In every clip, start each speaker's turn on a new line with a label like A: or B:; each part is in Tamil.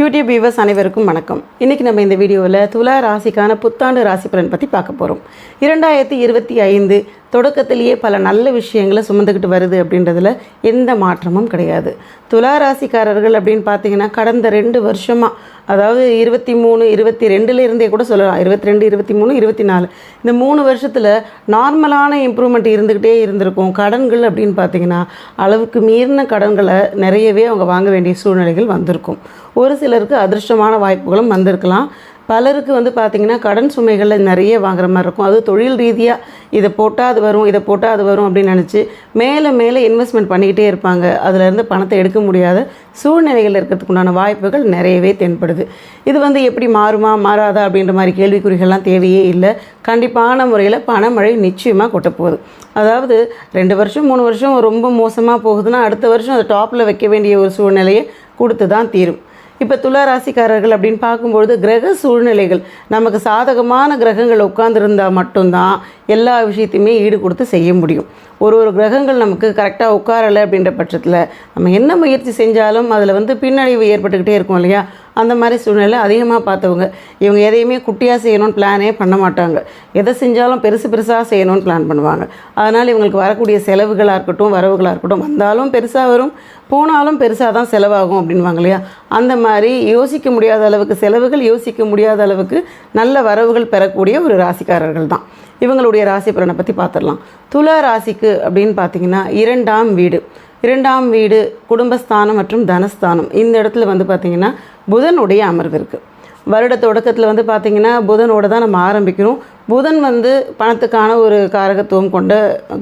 A: யூடியூப் வியூவர்ஸ் அனைவருக்கும் வணக்கம். இன்றைக்கி நம்ம இந்த வீடியோவில் துலா ராசிக்கான புத்தாண்டு ராசி பலன் பற்றி பார்க்க போகிறோம் இரண்டாயிரத்தி இருபத்தி ஐந்து தொடக்கத்திலேயே பல நல்ல விஷயங்களை சுமந்துக்கிட்டு வருது அப்படின்றதுல எந்த மாற்றமும் கிடையாது. துலா ராசிக்காரர்கள் அப்படின்னு பார்த்தீங்கன்னா கடந்த ரெண்டு வருஷமாக அதாவது இருபத்தி மூணு இருபத்தி ரெண்டுலேருந்தே கூட சொல்லலாம். இருபத்தி ரெண்டு இருபத்தி மூணு இருபத்தி நாலு. இந்த மூணு வருஷத்தில் நார்மலான இம்ப்ரூவ்மெண்ட் இருந்துக்கிட்டே இருந்திருக்கும். கடன்கள் அப்படின்னு பார்த்தீங்கன்னா அளவுக்கு மீறின கடன்களை நிறையவே அவங்க வாங்க வேண்டிய சூழ்நிலைகள் வந்திருக்கும். ஒரு சிலருக்கு அதிர்ஷ்டமான வாய்ப்புகளும் வந்திருக்கலாம். பலருக்கு வந்து பார்த்திங்கன்னா கடன் சுமைகளில் நிறைய வாங்குற மாதிரி இருக்கும். அது தொழில் ரீதியாக இதை போட்டால் அது வரும் இதை போட்டால் அது வரும் அப்படின்னு நினச்சி மேலே மேலே இன்வெஸ்ட்மெண்ட் பண்ணிக்கிட்டே இருப்பாங்க. அதிலேருந்து பணத்தை எடுக்க முடியாத சூழ்நிலைகள் இருக்கிறதுக்குண்டான வாய்ப்புகள் நிறையவே தென்படுது. இது வந்து எப்படி மாறுமா மாறாதா அப்படின்ற மாதிரி கேள்விக்குறிகள்லாம் தேவையே இல்லை. கண்டிப்பான முறையில் பணமழை நிச்சயமாக கொட்டப்போகுது அதாவது ரெண்டு வருஷம் மூணு வருஷம் ரொம்ப மோசமாக போகுதுன்னா அடுத்த வருஷம் அதை டாப்பில் வைக்க வேண்டிய ஒரு சூழ்நிலையை கொடுத்து தான் தீரும். இப்போ துலா ராசிக்காரர்கள் அப்படின்னு பார்க்கும்பொழுது கிரக சூழ்நிலைகள். நமக்கு சாதகமான கிரகங்கள் உட்கார்ந்துருந்தால் மட்டும்தான் எல்லா விஷயத்தையுமே ஈடு கொடுத்து செய்ய முடியும். ஒரு ஒரு கிரகங்கள் நமக்கு கரெக்டாக உட்காரலை அப்படின்ற பட்சத்தில் நம்ம என்ன முயற்சி செஞ்சாலும் அதில் வந்து பின்னடைவு ஏற்பட்டுக்கிட்டே இருக்கும் இல்லையா? அந்த மாதிரி சூழ்நிலை அதிகமாக பார்த்தவங்க. இவங்க எதையுமே குட்டியாக செய்யணும்னு பிளானே பண்ண மாட்டாங்க. எதை செஞ்சாலும் பெருசு பெருசாக செய்யணும்னு பிளான் பண்ணுவாங்க. அதனால் இவங்களுக்கு வரக்கூடிய செலவுகளாக இருக்கட்டும் வரவுகளாக இருக்கட்டும் வந்தாலும் பெருசாக வரும் போனாலும் பெருசாக தான் செலவாகும் அப்படின்வாங்க இல்லையா? அந்த மாதிரி யோசிக்க முடியாத அளவுக்கு செலவுகள் யோசிக்க முடியாத அளவுக்கு நல்ல வரவுகள் பெறக்கூடிய ஒரு ராசிக்காரர்கள் தான். இவங்களுடைய ராசி பலனை பற்றி பார்த்துடலாம் துலா ராசிக்கு அப்படின்னு பார்த்தீங்கன்னா இரண்டாம் வீடு. இரண்டாம் வீடு குடும்பஸ்தானம் மற்றும் தனஸ்தானம். இந்த இடத்துல வந்து பார்த்திங்கன்னா புதனுடைய அமர்வு இருக்குது வருட தொடக்கத்தில் வந்து பார்த்திங்கன்னா புதனோட தான் நம்ம ஆரம்பிக்கிறோம் புதன் வந்து பணத்துக்கான ஒரு காரகத்துவம் கொண்ட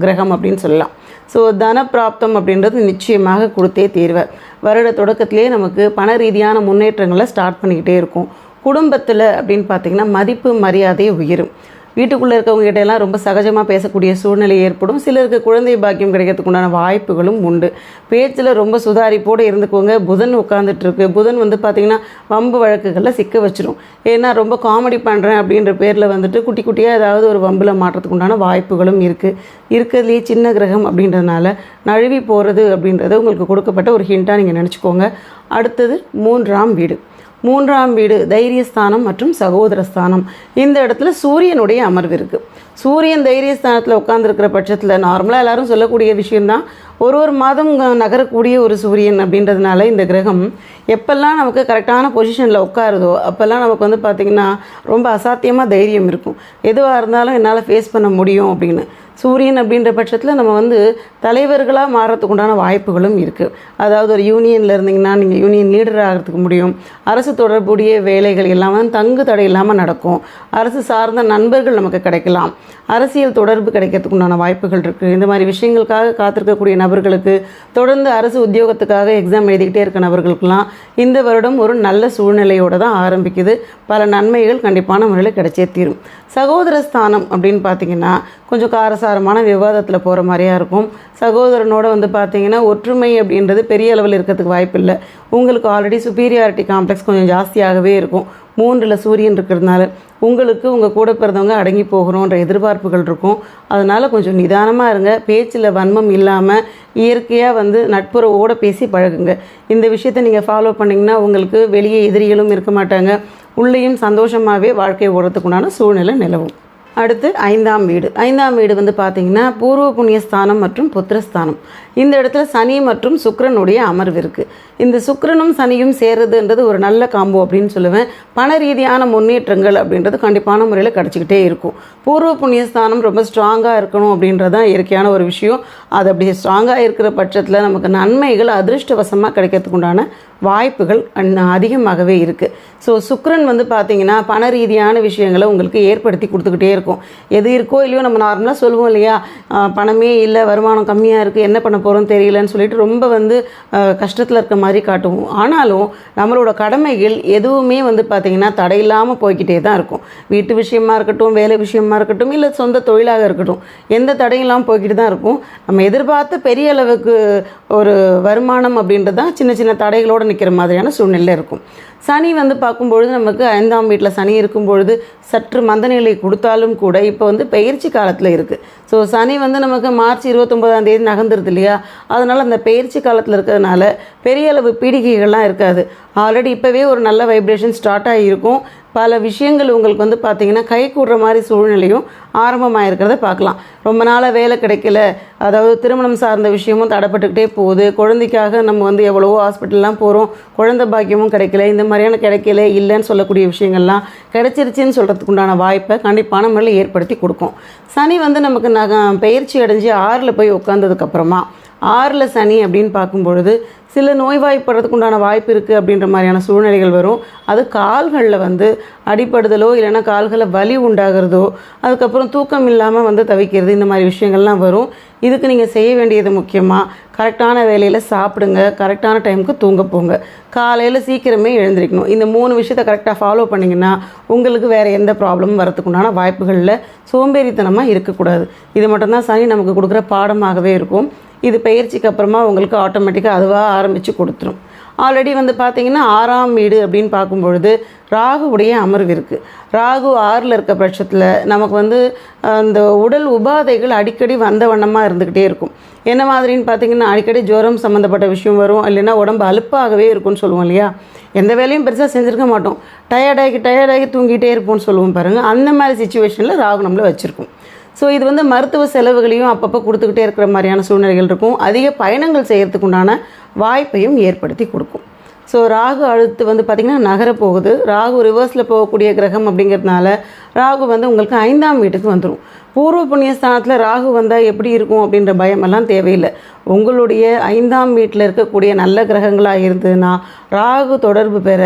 A: கிரகம் அப்படின்னு சொல்லலாம். ஸோ தன பிராப்தம் அப்படின்றது நிச்சயமாக கொடுத்தே தீர்வார். வருட தொடக்கத்திலேயே நமக்கு பண ரீதியான முன்னேற்றங்களை ஸ்டார்ட் பண்ணிக்கிட்டே இருக்கும். குடும்பத்தில் அப்படின்னு பார்த்திங்கன்னா மதிப்பு மரியாதை உயரும். வீட்டுக்குள்ளே இருக்கவங்க கிட்ட எல்லாம் ரொம்ப சகஜமாக பேசக்கூடிய சூழ்நிலை ஏற்படும். சிலருக்கு குழந்தை பாக்கியம் கிடைக்கிறதுக்குண்டான வாய்ப்புகளும் உண்டு. பேச்சில் ரொம்ப சுதாரிப்போடு இருந்துக்கோங்க. புதன் உட்காந்துட்டுருக்கு புதன் வந்து பார்த்திங்கன்னா வம்பு வழக்குகளில் சிக்க வச்சிரும். ஏன்னா ரொம்ப காமெடி பண்ணுறேன் அப்படின்ற பேரில் வந்துட்டு குட்டி குட்டியாக ஏதாவது ஒரு வம்பில் மாற்றத்துக்கு உண்டான வாய்ப்புகளும் இருக்குது இருக்கிறதுலேயே சின்ன கிரகம் அப்படின்றதுனால நழுவி போகிறது அப்படின்றத உங்களுக்கு கொடுக்கப்பட்ட ஒரு ஹிண்ட்டாக நீங்கள் நினச்சிக்கோங்க. அடுத்தது மூன்றாம் வீடு. மூன்றாம் வீடு தைரியஸ்தானம் மற்றும் சகோதரஸ்தானம். இந்த இடத்துல சூரியனுடைய அமர்வு இருக்குது சூரியன் தைரியஸ்தானத்தில் உட்காந்துருக்கிற பட்சத்தில் நார்மலாக எல்லாரும் சொல்லக்கூடிய விஷயந்தான் ஒரு ஒரு மாதம் நகரக்கூடிய ஒரு சூரியன் அப்படின்றதுனால இந்த கிரகம் எப்பெல்லாம் நமக்கு கரெக்டான பொசிஷனில் உட்காருதோ அப்போல்லாம் நமக்கு வந்து பார்த்திங்கன்னா ரொம்ப அசாத்தியமாக தைரியம் இருக்கும். எதுவாக இருந்தாலும் என்னால் ஃபேஸ் பண்ண முடியும் அப்படின்னு. சூரியன் அப்படின்ற பட்சத்தில் நம்ம வந்து தலைவர்களாக மாறத்துக்கு உண்டான வாய்ப்புகளும் இருக்குது அதாவது ஒரு யூனியனில் இருந்தீங்கன்னா நீங்கள் யூனியன் லீடர் ஆகிறதுக்கு முடியும். அரசு தொடர்புடைய வேலைகள் எல்லாம் வந்து தங்கு தடை இல்லாமல் நடக்கும். அரசு சார்ந்த நண்பர்கள் நமக்கு கிடைக்கலாம். அரசியல் தொடர்பு கிடைக்கிறதுக்கு உண்டான வாய்ப்புகள் இருக்குது இந்த மாதிரி விஷயங்களுக்காக காத்திருக்கக்கூடிய நபர்களுக்கு தொடர்ந்து அரசு உத்தியோகத்துக்காக எக்ஸாம் எழுதிக்கிட்டே இருக்க நபர்களுக்கெல்லாம் இந்த வருடம் ஒரு நல்ல சூழ்நிலையோடு தான் ஆரம்பிக்குது. பல நன்மைகள் கண்டிப்பான முறையில் கிடைச்சே தீரும். சகோதர ஸ்தானம் அப்படின்னு பார்த்தீங்கன்னா கொஞ்சம் காரசாரமான விவாதத்தில் போகிற மாதிரியா இருக்கும். சகோதரனோட வந்து பார்த்தீங்கன்னா ஒற்றுமை அப்படின்றது பெரிய அளவில் இருக்கிறதுக்கு வாய்ப்பு இல்லை உங்களுக்கு ஆல்ரெடி சுப்பீரியாரிட்டி காம்ப்ளெக்ஸ் கொஞ்சம் ஜாஸ்தியாகவே இருக்கும். மூன்றில் சூரியன் இருக்கிறதுனால உங்களுக்கு உங்கள் கூட பிறந்தவங்க அடங்கி போகிறோன்ற எதிர்பார்ப்புகள் இருக்கும். அதனால் கொஞ்சம் நிதானமாக இருங்க. பேச்சில் வன்மம் இல்லாமல் இயற்கையாக வந்து நட்புறவோடு பேசி பழகுங்க. இந்த விஷயத்தை நீங்கள் ஃபாலோ பண்ணிங்கன்னா உங்களுக்கு வெளியே எதிரிகளும் இருக்க மாட்டாங்க. உள்ளேயும் சந்தோஷமாகவே வாழ்க்கை ஓடுறதுக்குண்டான சூழ்நிலை நிலவும். அடுத்து ஐந்தாம் வீடு. ஐந்தாம் வீடு வந்து பார்த்தீங்கன்னா பூர்வ புண்ணியஸ்தானம் மற்றும் புத்திரஸ்தானம். இந்த இடத்துல சனி மற்றும் சுக்கரனுடைய அமர்வு இருக்குது இந்த சுக்கரனும் சனியும் சேர்றதுன்றது ஒரு நல்ல காம்போ அப்படின்னு சொல்லுவேன். பண ரீதியான முன்னேற்றங்கள் அப்படின்றது கண்டிப்பான முறையில் கிடச்சிக்கிட்டே இருக்கும். பூர்வ புண்ணியஸ்தானம் ரொம்ப ஸ்ட்ராங்காக இருக்கணும் அப்படின்றதான் இயற்கையான ஒரு விஷயம். அது அப்படி ஸ்ட்ராங்காக இருக்கிற பட்சத்தில் நமக்கு நன்மைகள் அதிர்ஷ்டவசமாக கிடைக்கிறதுக்கு உண்டான வாய்ப்புகள் அதிகமாகவே இருக்குது ஸோ சுக்கிரன் வந்து பார்த்திங்கன்னா பண ரீதியான விஷயங்களை உங்களுக்கு ஏற்படுத்தி கொடுத்துக்கிட்டே இருக்கும். இருக்கும். எது இருக்கோ இல்லையோ நம்ம நார்மலாக சொல்லுவோம் இல்லையா? பணமே இல்லை வருமானம் கம்மியாக இருக்குது என்ன பண்ண போகிறோம்னு தெரியலன்னு சொல்லிட்டு ரொம்ப வந்து கஷ்டத்தில் இருக்க மாதிரி காட்டுவோம். ஆனாலும் நம்மளோட கடமைகள் எதுவுமே வந்து பார்த்திங்கன்னா தடையில்லாமல் போய்கிட்டே தான் இருக்கும். வீட்டு விஷயமா இருக்கட்டும் வேலை விஷயமா இருக்கட்டும் இல்லை சொந்த தொழிலாக இருக்கட்டும் எந்த தடையும் இல்லாமல் போய்கிட்டு தான் இருக்கும். நம்ம எதிர்பார்த்த பெரிய அளவுக்கு ஒரு வருமானம் அப்படின்றது தான் சின்ன சின்ன தடைகளோடு நிற்கிற மாதிரியான சூழ்நிலை இருக்கும். சனி வந்து பார்க்கும்பொழுது நமக்கு ஐந்தாம் வீட்டில் சனி இருக்கும் பொழுது சற்று மந்தநிலை கொடுத்தாலும் கூட இப்போ வந்து பயிற்சி காலத்தில் இருக்குது ஸோ சனி வந்து நமக்கு மார்ச் இருபத்தொம்போதாம் தேதி நகர்ந்துருது இல்லையா? அதனால் அந்த பயிற்சி காலத்தில் இருக்கிறதுனால பெரிய அளவு பீடிகைகள்லாம் இருக்காது. ஆல்ரெடி இப்போவே ஒரு நல்ல வைப்ரேஷன் ஸ்டார்ட் ஆகியிருக்கும். பல விஷயங்கள் உங்களுக்கு வந்து பார்த்திங்கன்னா கை கூடுற மாதிரி சூழ்நிலையும் ஆரம்பமாக இருக்கிறத பார்க்கலாம். ரொம்ப நாளாக வேலை கிடைக்கல. அதாவது திருமணம் சார்ந்த விஷயமும் தடைப்பட்டுக்கிட்டே போகுது. குழந்தைக்காக நம்ம வந்து எவ்வளவோ ஹாஸ்பிட்டல்லாம் போகிறோம் குழந்தை பாக்கியமும் கிடைக்கல. இந்த மாதிரியான கிடைக்கல இல்லைன்னு சொல்லக்கூடிய விஷயங்கள்லாம் கிடைச்சிருச்சுன்னு சொல்கிறதுக்கு உண்டான வாய்ப்பை கண்டிப்பான முறையில் ஏற்படுத்தி கொடுக்கும். சனி வந்து நமக்கு நக பயிற்சி அடைஞ்சு ஆறில் போய் உட்காந்ததுக்கப்புறமா ஆறில் சனி அப்படின்னு பார்க்கும்பொழுது சில நோய்வாய்ப்படுறதுக்கு உண்டான வாய்ப்பு இருக்குது அப்படின்ற மாதிரியான சூழ்நிலைகள் வரும். அது கால்களில் வந்து அடிப்படுதலோ இல்லைன்னா கால்களில் வலி உண்டாகிறதோ அதுக்கப்புறம் தூக்கம் இல்லாமல் வந்து தவிக்கிறது இந்த மாதிரி விஷயங்கள்லாம் வரும். இதுக்கு நீங்கள் செய்ய வேண்டியது முக்கியமாக கரெக்டான வேலையில் சாப்பிடுங்க கரெக்டான டைமுக்கு தூங்க போங்க. காலையில் சீக்கிரமே எழுந்திரிக்கணும். இந்த மூணு விஷயத்தை கரெக்டாக ஃபாலோ பண்ணிங்கன்னா உங்களுக்கு வேறு எந்த ப்ராப்ளமும் வரத்துக்குண்டான வாய்ப்புகளில் சோம்பேறித்தனமாக இருக்கக்கூடாது. இது மட்டும்தான் சனி நமக்கு கொடுக்குற பாடமாகவே இருக்கும். இது பயிற்சிக்கு அப்புறமா உங்களுக்கு ஆட்டோமேட்டிக்காக அதுவாக ஆரம்பித்து கொடுத்துரும். ஆல்ரெடி வந்து பார்த்தீங்கன்னா ஆறாம் வீடு அப்படின்னு பார்க்கும்பொழுது ராகுவுடைய அமர்வு இருக்குது ராகு ஆறில் இருக்க பட்சத்தில் நமக்கு வந்து அந்த உடல் உபாதைகள் அடிக்கடி வந்த வண்ணமாக இருந்துக்கிட்டே இருக்கும். என்ன மாதிரின்னு பார்த்தீங்கன்னா அடிக்கடி ஜுரம் சம்மந்தப்பட்ட விஷயம் வரும் இல்லைன்னா உடம்பு அலுப்பாகவே இருக்கும்னு சொல்லுவோம் இல்லையா? எந்த வேலையும் பெருசாக செஞ்சுருக்க மாட்டோம். டயர்டாகி டயர்டாகி தூங்கிட்டே இருப்போம்னு சொல்லுவோம் பாருங்கள் அந்த மாதிரி சுச்சுவேஷனில் ராகு நம்மளை வச்சுருக்கோம். ஸோ இது வந்து மருத்துவ செலவுகளையும் அப்பப்போ கொடுத்துக்கிட்டே இருக்கிற மாதிரியான சூழ்நிலைகள் இருக்கும். அதிக பயணங்கள் செய்கிறதுக்கு உண்டான வாய்ப்பையும் ஏற்படுத்தி கொடுக்கும். ஸோ ராகு அடுத்து வந்து பார்த்திங்கன்னா நகர போகுது. ராகு ரிவர்ஸில் போகக்கூடிய கிரகம் அப்படிங்கிறதுனால ராகு வந்து உங்களுக்கு ஐந்தாம் வீட்டுக்கு வந்துடும் பூர்வ புண்ணிய ஸ்தானத்தில் ராகு வந்தால் எப்படி இருக்கும் அப்படின்ற பயமெல்லாம் தேவையில்லை. உங்களுடைய ஐந்தாம் வீட்டில் இருக்கக்கூடிய நல்ல கிரகங்களாக இருந்ததுன்னா ராகு தொடர்பு பெற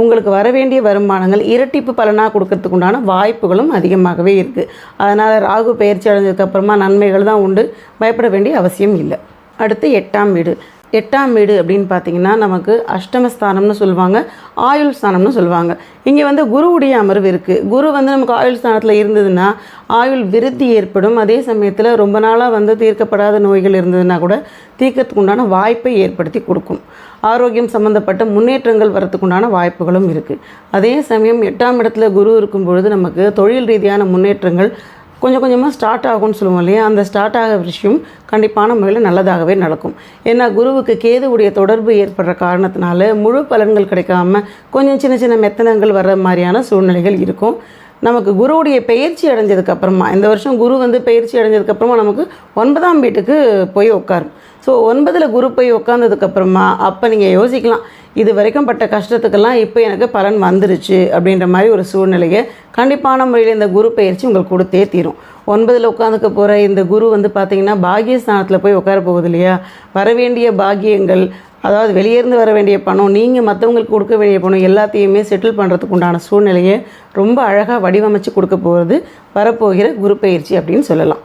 A: உங்களுக்கு வரவேண்டிய வருமானங்கள் இரட்டிப்பு பலனாக கொடுக்கறதுக்கு உண்டான வாய்ப்புகளும் அதிகமாகவே இருக்குது அதனால் ராகு பயிற்சி அடைஞ்சதுக்கப்புறமா நன்மைகள் தான் உண்டு. பயப்பட வேண்டிய அவசியம் இல்லை. அடுத்து எட்டாம் வீடு. எட்டாம் வீடு அப்படின்னு பார்த்தீங்கன்னா நமக்கு அஷ்டமஸ்தானம்னு சொல்லுவாங்க ஆயுள் ஸ்தானம்னு சொல்லுவாங்க. இங்கே வந்து குருவுடைய அமர்வு இருக்குது குரு வந்து நமக்கு ஆயுள் ஸ்தானத்தில் இருந்ததுன்னா ஆயுள் விருத்தி ஏற்படும். அதே சமயத்தில் ரொம்ப நாளாக வந்து தீர்க்கப்படாத நோய்கள் இருந்ததுன்னா கூட தீர்க்கறதுக்கு உண்டான வாய்ப்பை ஏற்படுத்தி கொடுக்கும். ஆரோக்கியம் சம்மந்தப்பட்ட முன்னேற்றங்கள் வரத்துக்குண்டான வாய்ப்புகளும் இருக்குது அதே சமயம் எட்டாம் இடத்துல குரு இருக்கும் பொழுது நமக்கு தொழில் ரீதியான முன்னேற்றங்கள் கொஞ்சம் கொஞ்சமாக ஸ்டார்ட் ஆகும்னு சொல்லுவோம் இல்லையா? அந்த ஸ்டார்ட் ஆக விஷயம் கண்டிப்பான முறையில் நல்லதாகவே நடக்கும். ஏன்னா குருவுக்கு கேதுவுடைய தொடர்பு ஏற்படுற காரணத்தினால முழு பலன்கள் கிடைக்காம கொஞ்சம் சின்ன சின்ன மெத்தனங்கள் வர்ற மாதிரியான சூழ்நிலைகள் இருக்கும். நமக்கு குருவுடைய பயிற்சி அடைஞ்சதுக்கப்புறமா இந்த வருஷம் குரு வந்து பயிற்சி அடைஞ்சதுக்கப்புறமா நமக்கு ஒன்பதாம் வீட்டுக்கு போய் உட்காரும். ஸோ ஒன்பதில் குரு போய் உட்காந்ததுக்கப்புறமா அப்போ நீங்கள் யோசிக்கலாம் இது வரைக்கும் பட்ட கஷ்டத்துக்கெல்லாம் இப்போ எனக்கு பலன் வந்துருச்சு அப்படின்ற மாதிரி ஒரு சூழ்நிலையை கண்டிப்பான முறையில் இந்த குரு பயிற்சி உங்களுக்கு கொடுத்தே தீரும். ஒன்பதில் உட்காந்துக்க போகிற இந்த குரு வந்து பார்த்திங்கன்னா பாகியஸ்தானத்தில் போய் உட்கார போகுது இல்லையா? வரவேண்டிய பாகியங்கள் அதாவது வெளியேருந்து வர வேண்டிய பணம் நீங்கள் மற்றவங்களுக்கு கொடுக்க வேண்டிய பணம் எல்லாத்தையுமே செட்டில் பண்ணுறதுக்கு உண்டான சூழ்நிலையை ரொம்ப அழகாக வடிவமைச்சு கொடுக்க போகிறது வரப்போகிற குரு பயிற்சி அப்படின்னு சொல்லலாம்.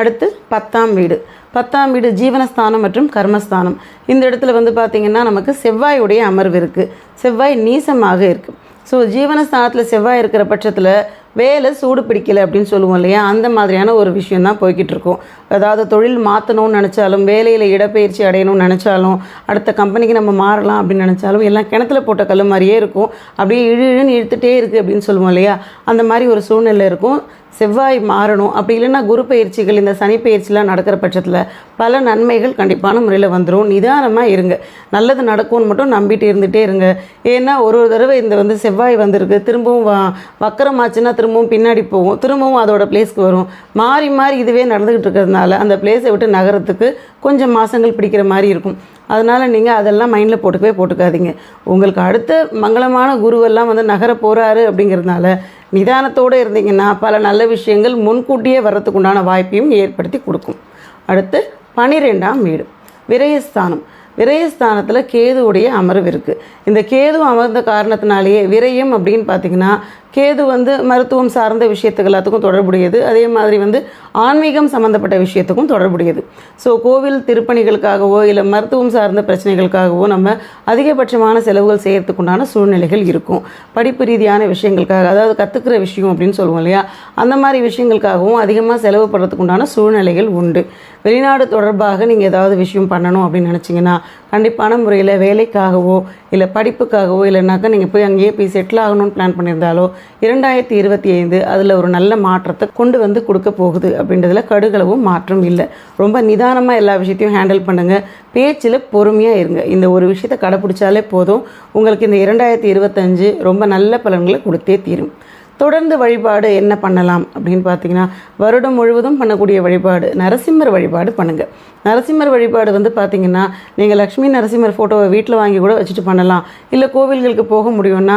A: அடுத்து பத்தாம் வீடு. பத்தாம் வீடு ஜீவனஸ்தானம் மற்றும் கர்மஸ்தானம். இந்த இடத்துல வந்து பார்த்திங்கன்னா நமக்கு செவ்வாயுடைய அமர்வு இருக்குது செவ்வாய் நீசமாக இருக்குது ஸோ ஜீவனஸ்தானத்தில் செவ்வாய் இருக்கிற பட்சத்தில் வேலை சூடு பிடிக்கலை அப்படின்னு சொல்லுவோம் இல்லையா? அந்த மாதிரியான ஒரு விஷயம் தான் போய்கிட்டு இருக்கும். அதாவது தொழில் மாற்றணும்னு நினச்சாலும் வேலையில் இடப்பெயர்ச்சி அடையணும்னு நினச்சாலும் அடுத்த கம்பெனிக்கு நம்ம மாறலாம் அப்படின்னு நினச்சாலும் எல்லாம் கிணத்துல போட்ட கல் மாதிரியே இருக்கும். அப்படியே இழு இழுன்னு இழுத்துட்டே இருக்குது அப்படின்னு சொல்லுவோம் இல்லையா? அந்த மாதிரி ஒரு சூழ்நிலை இருக்கும். செவ்வாய் மாறணும். அப்படி இல்லைன்னா குரு பயிற்சிகள் இந்த சனி பயிற்சிலாம் நடக்கிற பட்சத்தில் பல நன்மைகள் கண்டிப்பான முறையில் வந்துடும் நிதானமாக இருங்க. நல்லது நடக்கும்னு மட்டும் நம்பிட்டு இருந்துகிட்டே இருங்க. ஏன்னா ஒரு ஒரு தடவை இந்த வந்து செவ்வாய் வந்திருக்கு. திரும்பவும் வா வக்கரமாச்சுன்னா திரும்பவும் பின்னாடி போகும். திரும்பவும் அதோட பிளேஸ்க்கு வரும். மாறி மாறி இதுவே நடந்துக்கிட்டு இருக்கிறதுனால அந்த பிளேஸை விட்டு நகரத்துக்கு கொஞ்சம் மாதங்கள் பிடிக்கிற மாதிரி இருக்கும். அதனால் நீங்கள் அதெல்லாம் மைண்டில் போட்டுக்கவே போட்டுக்காதீங்க. உங்களுக்கு அடுத்த மங்களமான குருவெல்லாம் வந்து நகர போகிறாரு அப்படிங்கிறதுனால நிதானத்தோடு இருந்தீங்கன்னா பல நல்ல விஷயங்கள் முன்கூட்டியே வர்றதுக்கு உண்டான வாய்ப்பையும் ஏற்படுத்தி கொடுக்கும். அடுத்து பனிரெண்டாம் வீடு. விரயஸ்தானம். விரயஸ்தானத்தில் கேதுவுடைய அமர்வு இருக்குது இந்த கேது அமர்ந்த காரணத்தினாலேயே விரயம் அப்படின்னு பார்த்தீங்கன்னா கேது வந்து மருத்துவம் சார்ந்த விஷயத்துக்கு எல்லாத்துக்கும் தொடர்புடையது. அதே மாதிரி வந்து ஆன்மீகம் சம்மந்தப்பட்ட விஷயத்துக்கும் தொடர்புடையது. ஸோ கோவில் திருப்பணிகளுக்காகவோ இல்லை மருத்துவம் சார்ந்த பிரச்சனைகளுக்காகவோ நம்ம அதிகபட்சமான செலவுகள் செய்கிறதுக்குண்டான சூழ்நிலைகள் இருக்கும். படிப்பு ரீதியான விஷயங்களுக்காக அதாவது கற்றுக்கிற விஷயம் அப்படின்னு சொல்லுவோம் இல்லையா? அந்த மாதிரி விஷயங்களுக்காகவும் அதிகமாக செலவு பண்ணுறதுக்கு உண்டான சூழ்நிலைகள் உண்டு. வெளிநாடு தொடர்பாக நீங்கள் ஏதாவது விஷயம் பண்ணணும் அப்படின்னு நினச்சிங்கன்னா கண்டிப்பான முறையில் வேலைக்காகவோ இல்லை படிப்புக்காகவோ இல்லைனாக்கா நீங்கள் போய் அங்கேயே போய் செட்டில் ஆகணும்னு பிளான் பண்ணியிருந்தாலோ இரண்டாயிரத்தி இருபத்தி ஐந்து அதில் ஒரு நல்ல மாற்றத்தை கொண்டு வந்து கொடுக்க போகுது அப்படின்றதுல கடுகளவும் மாற்றம் இல்லை. ரொம்ப நிதானமாக எல்லா விஷயத்தையும் ஹேண்டில் பண்ணுங்கள் பேச்சில் பொறுமையாக இருங்க. இந்த ஒரு விஷயத்தை கடைப்பிடிச்சாலே போதும். உங்களுக்கு இந்த இரண்டாயிரத்தி இருபத்தஞ்சு ரொம்ப நல்ல பலன்களை கொடுத்தே தீரும். தொடர்ந்து வழிபாடு என்ன பண்ணலாம் அப்படின்னு பார்த்தீங்கன்னா வருடம் முழுவதும் பண்ணக்கூடிய வழிபாடு நரசிம்மர் வழிபாடு பண்ணுங்கள் நரசிம்மர் வழிபாடு வந்து பார்த்தீங்கன்னா நீங்கள் லக்ஷ்மி நரசிம்மர் ஃபோட்டோவை வீட்டில் வாங்கி கூட வச்சுட்டு பண்ணலாம். இல்லை கோவில்களுக்கு போக முடியும்னா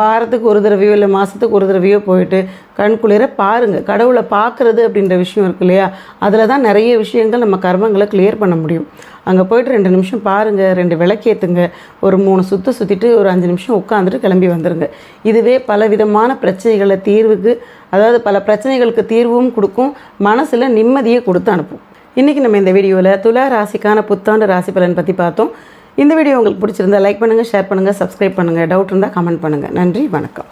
A: வாரத்துக்கு ஒரு தடவையோ இல்லை மாதத்துக்கு ஒரு தடவையோ போயிட்டு கண் குளிர பாருங்கள் கடவுளை பார்க்குறது அப்படின்ற விஷயம் இருக்கு இல்லையா? அதில் தான் நிறைய விஷயங்கள் நம்ம கர்மங்களை கிளியர் பண்ண முடியும். அங்கே போயிட்டு ரெண்டு நிமிஷம் பாருங்கள் ரெண்டு விளக்கேற்றுங்க ஒரு மூணு சுற்று சுற்றிட்டு ஒரு அஞ்சு நிமிஷம் உட்காந்துட்டு கிளம்பி வந்துடுங்க இதுவே பல விதமான பிரச்சனைகளை தீர்வுக்கு அதாவது பல பிரச்சனைகளுக்கு தீர்வும் கொடுக்கும் மனசில் நிம்மதியை கொடுத்து அனுப்பும். இன்றைக்கி நம்ம இந்த வீடியோவில் துலா ராசிக்கான புத்தாண்டு ராசி பலன் பற்றி பார்த்தோம். இந்த வீடியோ உங்களுக்கு பிடிச்சிருந்தா லைக் பண்ணுங்கள் ஷேர் பண்ணுங்கள் சப்ஸ்கிரைப் பண்ணுங்கள் டவுட் இருந்தால் கமெண்ட் பண்ணுங்கள் நன்றி வணக்கம்.